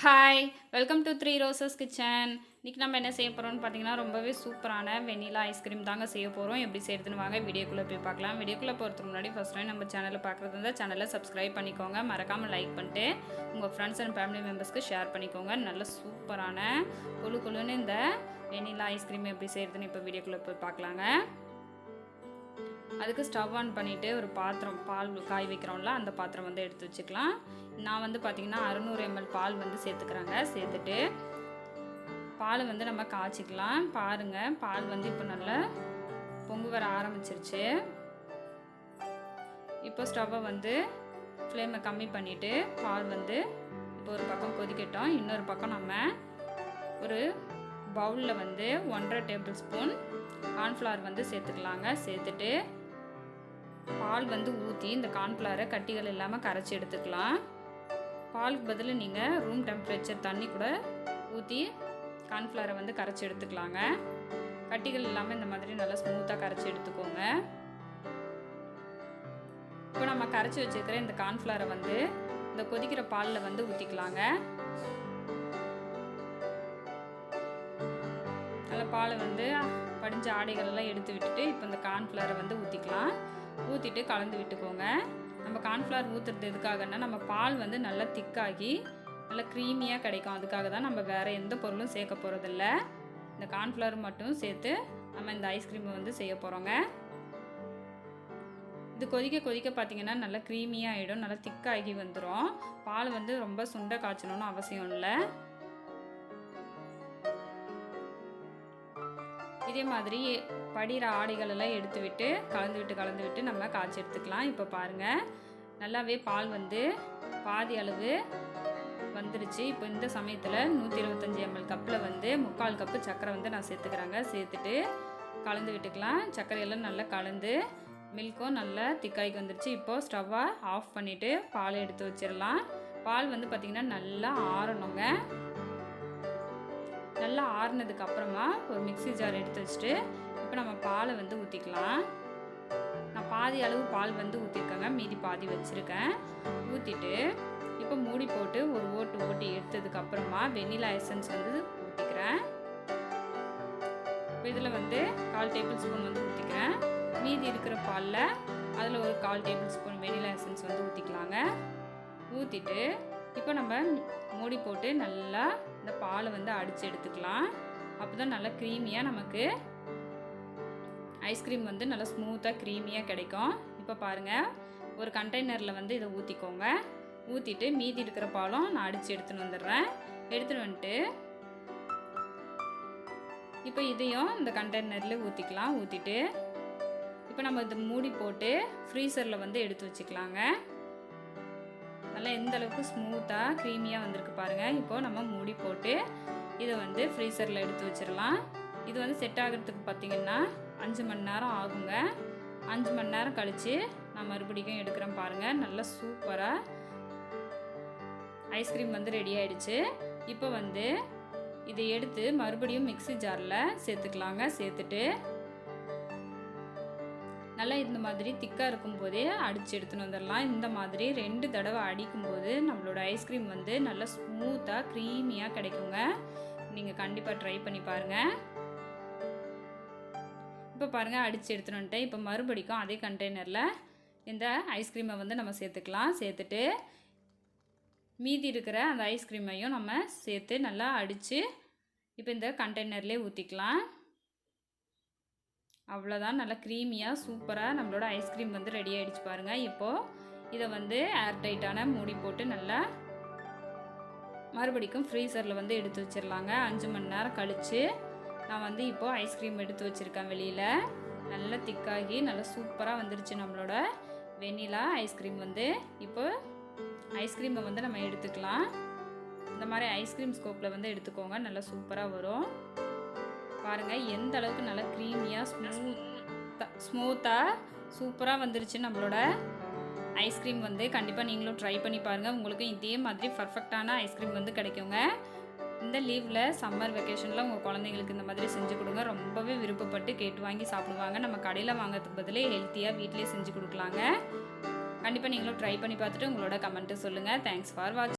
Hi welcome to three roses kitchen இன்றைக்கி நம்ம என்ன செய்ய போகிறோம்னு பார்த்தீங்கன்னா ரொம்பவே சூப்பரான வெண்ணிலா ஐஸ்கிரீம் தாங்க செய்ய போகிறோம் எப்படி செய்யறதுன்னு வாங்க வீடியோக்குள்ளே போய் பார்க்கலாம். வீடியோக்குள்ளே போகிறதுக்கு முன்னாடி ஃபஸ்ட் டைம் நம்ம சேனலை பார்க்குறது இருந்தால் சேனலை சப்ஸ்கிரைப் பண்ணிக்கோங்க. மறக்காமல் லைக் பண்ணிட்டு உங்கள் ஃப்ரெண்ட்ஸ் அண்ட் ஃபேமிலி மெம்பர்ஸ்க்கு ஷேர் பண்ணிக்கோங்க. நல்ல சூப்பரான குழு குழுன்னு இந்த வெண்ணிலா ஐஸ்கிரீம் எப்படி செய்யறதுன்னு இப்போ வீடியோக்குள்ளே போய் பார்க்கலாங்க. அதுக்கு ஸ்டவ் ஆன் பண்ணிவிட்டு ஒரு பாத்திரம் பால் காய் வைக்கிறோம்ல அந்த பாத்திரம் வந்து எடுத்து வச்சுக்கலாம். நான் வந்து பார்த்திங்கன்னா அறுநூறு எம்எல் பால் வந்து சேர்த்துக்கிறாங்க. சேர்த்துட்டு பால் வந்து நம்ம காய்ச்சிக்கலாம். பாருங்கள் பால் வந்து இப்போ நல்லா பொங்கு வர ஆரம்பிச்சிருச்சு. இப்போ ஸ்டவ்வை வந்து ஃப்ளேமை கம்மி பண்ணிவிட்டு பால் வந்து இப்போ ஒரு பக்கம் கொதிக்கட்டும். இன்னொரு பக்கம் நம்ம ஒரு பவுலில் வந்து ஒன்றரை டேபிள் ஸ்பூன் கார்ன்ஃப்ளவர் வந்து சேர்த்துக்கலாங்க. சேர்த்துட்டு பால் வந்து ஊற்றி இந்த கார்ன்ஃப்ளவரை கட்டிகள் இல்லாமல் கரைச்சி எடுத்துக்கலாம். பாலுக்கு பதில் நீங்கள் ரூம் டெம்பரேச்சர் தண்ணி கூட ஊற்றி கார்ன்ஃப்ளவரை வந்து கரைச்சி எடுத்துக்கலாங்க. கட்டிகள் இல்லாமல் இந்த மாதிரி நல்லா ஸ்மூத்தாக கரைச்சி எடுத்துக்கோங்க. இப்போ நம்ம கரைச்சி வச்சுருக்கிற இந்த கார்ன்ஃப்ளவரை வந்து இந்த கொதிக்கிற பாலில் வந்து ஊற்றிக்கலாங்க நல்லா பாலை வந்து படிஞ்ச ஆடைகள் எல்லாம் எடுத்து விட்டுட்டு இப்போ இந்த கார்ன்ஃப்ளவரை வந்து ஊற்றிக்கலாம் ஊற்றிட்டு கலந்து விட்டுக்கோங்க. நம்ம கார்ன்ஃப்ளவர் ஊற்றுறது எதுக்காகன்னா நம்ம பால் வந்து நல்லா திக்காகி நல்லா க்ரீமியாக கிடைக்கும். அதுக்காக தான் நம்ம வேறு எந்த பொருளும் சேர்க்க போகிறதில்ல இந்த கார்ன்ஃப்ளவர் மட்டும் சேர்த்து நம்ம இந்த ஐஸ்கிரீமை வந்து செய்ய போகிறோங்க இது கொதிக்க கொதிக்க பார்த்தீங்கன்னா நல்லா க்ரீமியாக ஆகிடும் நல்லா திக்காகி வந்துடும் பால் வந்து ரொம்ப சுண்டை காய்ச்சணும்னு அவசியம் இல்லை. இதே மாதிரி படிகிற ஆடைகளெல்லாம் எடுத்து விட்டு கலந்து விட்டு கலந்து விட்டு நம்ம காய்ச்சி எடுத்துக்கலாம். இப்போ பாருங்கள் நல்லாவே பால் வந்து பாதி அளவு வந்துருச்சு. இப்போ இந்த சமயத்தில் நூற்றி இருபத்தஞ்சி எம்எல் கப்பில் வந்து முக்கால் கப்பு சர்க்கரை வந்து நான் சேர்த்துக்கிறாங்க. சேர்த்துட்டு கலந்து விட்டுக்கலாம் சர்க்கரையெல்லாம் நல்லா கலந்து மில்க்கும் நல்லா திக்காய்க்கு வந்துருச்சு. இப்போது ஸ்டவ்வை ஆஃப் பண்ணிவிட்டு பால் எடுத்து வச்சிடலாம். பால் வந்து பார்த்திங்கன்னா நல்லா ஆறணுங்க. நல்லா ஆறுனதுக்கு அப்புறமா ஒரு மிக்சி ஜார் எடுத்து வச்சுட்டு இப்போ நம்ம பாலை வந்து ஊற்றிக்கலாம் நான் பாதி அளவு பால் வந்து ஊற்றிருக்கேங்க மீதி பாதி வச்சுருக்கேன். ஊற்றிட்டு இப்போ மூடி போட்டு ஒரு ஓட்டு ஓட்டி எடுத்ததுக்கு அப்புறமா வெண்ணிலா எசன்ஸ் வந்து ஊற்றிக்கிறேன் இதில் வந்து கால் டேபிள் ஸ்பூன் வந்து ஊற்றிக்கிறேன் மீதி இருக்கிற பாலில் அதில் ஒரு கால் டேபிள் ஸ்பூன் வெண்ணிலா எசன்ஸ் வந்து ஊற்றிக்கலாங்க ஊற்றிட்டு இப்போ நம்ம மூடி போட்டு நல்லா இந்த பாலை வந்து அடித்து எடுத்துக்கலாம். அப்போ தான் நல்லா க்ரீமியாக நமக்கு ஐஸ்கிரீம் வந்து நல்லா ஸ்மூத்தாக க்ரீமியாக கிடைக்கும். இப்போ பாருங்கள் ஒரு கண்டெய்னரில் வந்து இதை ஊற்றிக்கோங்க ஊற்றிட்டு மீதி இருக்கிற பாலும் நான் அடித்து எடுத்துன்னு வந்துடுறேன். எடுத்துகிட்டு வந்துட்டு இப்போ இதையும் இந்த கண்டெய்னரில் ஊற்றிக்கலாம் ஊற்றிட்டு இப்போ நம்ம இதை மூடி போட்டு ஃப்ரீசரில் வந்து எடுத்து வச்சுக்கலாங்க. நல்லா எந்த அளவுக்கு ஸ்மூத்தாக க்ரீமியாக வந்திருக்கு பாருங்கள் இப்போது நம்ம மூடி போட்டு இதை வந்து ஃப்ரீசரில் எடுத்து வச்சிடலாம். இது வந்து செட் ஆகிறதுக்கு பார்த்திங்கன்னா அஞ்சு மணி நேரம் ஆகுங்க. அஞ்சு மணி நேரம் கழித்து நான் மறுபடியும் எடுக்கிறேன் பாருங்கள் நல்லா சூப்பராக ஐஸ்கிரீம் வந்து ரெடி ஆயிடுச்சு. இப்போ வந்து இதை எடுத்து மறுபடியும் மிக்சி ஜாரில் சேர்த்துக்கலாங்க. சேர்த்துட்டு நல்லா இந்த மாதிரி திக்காக இருக்கும்போதே அடித்து எடுத்துன்னு வந்துடலாம் இந்த மாதிரி ரெண்டு தடவை அடிக்கும்போது நம்மளோட ஐஸ்கிரீம் வந்து நல்லா ஸ்மூத்தாக க்ரீமியாக கிடைக்குங்க. நீங்கள் கண்டிப்பாக ட்ரை பண்ணி பாருங்கள் இப்போ பாருங்கள் அடித்து எடுத்துன்னு வந்துட்டேன். இப்போ மறுபடிக்கும் அதே கண்டெய்னரில் இந்த ஐஸ்கிரீமை வந்து நம்ம சேர்த்துக்கலாம். சேர்த்துட்டு மீதி இருக்கிற அந்த ஐஸ்கிரீமையும் நம்ம சேர்த்து நல்லா அடித்து இப்போ இந்த கண்டெய்னர்லேயே ஊற்றிக்கலாம் அவ்வளோதான் நல்லா க்ரீமியாக சூப்பராக நம்மளோட ஐஸ்கிரீம் வந்து ரெடி ஆகிடுச்சு பாருங்கள் இப்போது இதை வந்து ஏர் டைட்டான மூடி போட்டு நல்லா மறுபடிக்கும் ஃப்ரீசரில் வந்து எடுத்து வச்சிடலாங்க அஞ்சு மணி நேரம் கழித்து நான் வந்து இப்போது ஐஸ்கிரீம் எடுத்து வச்சுருக்கேன் வெளியில். நல்லா திக்காகி நல்லா சூப்பராக வந்துருச்சு நம்மளோட வெண்ணிலா ஐஸ்கிரீம் வந்து. இப்போ ஐஸ்கிரீமை வந்து நம்ம எடுத்துக்கலாம். இந்த மாதிரி ஐஸ்கிரீம் ஸ்கோப்பில் வந்து எடுத்துக்கோங்க. நல்லா சூப்பராக வரும். பாருங்கள் எந்த அளவுக்கு நல்லா க்ரீமியாக ஸ்மூத்தாக ஸ்மூத்தாக சூப்பராக வந்துருச்சு நம்மளோட ஐஸ்கிரீம் வந்து. கண்டிப்பாக நீங்களும் ட்ரை பண்ணி பாருங்கள் உங்களுக்கு இதே மாதிரி பர்ஃபெக்டான ஐஸ்கிரீம் வந்து கிடைக்குங்க. இந்த லீவில் சம்மர் வெக்கேஷனில் உங்கள் குழந்தைங்களுக்கு இந்த மாதிரி செஞ்சு கொடுங்க. ரொம்பவே விருப்பப்பட்டு கேட்டு வாங்கி சாப்பிடுவாங்க. நம்ம கடையில் வாங்குறதுக்கு பதிலே ஹெல்த்தியாக வீட்டிலே செஞ்சு கொடுக்கலாங்க. கண்டிப்பாக நீங்களும் ட்ரை பண்ணி பார்த்துட்டு உங்களோட கமெண்ட்டு சொல்லுங்கள் தேங்க்ஸ் ஃபார் வாட்ச்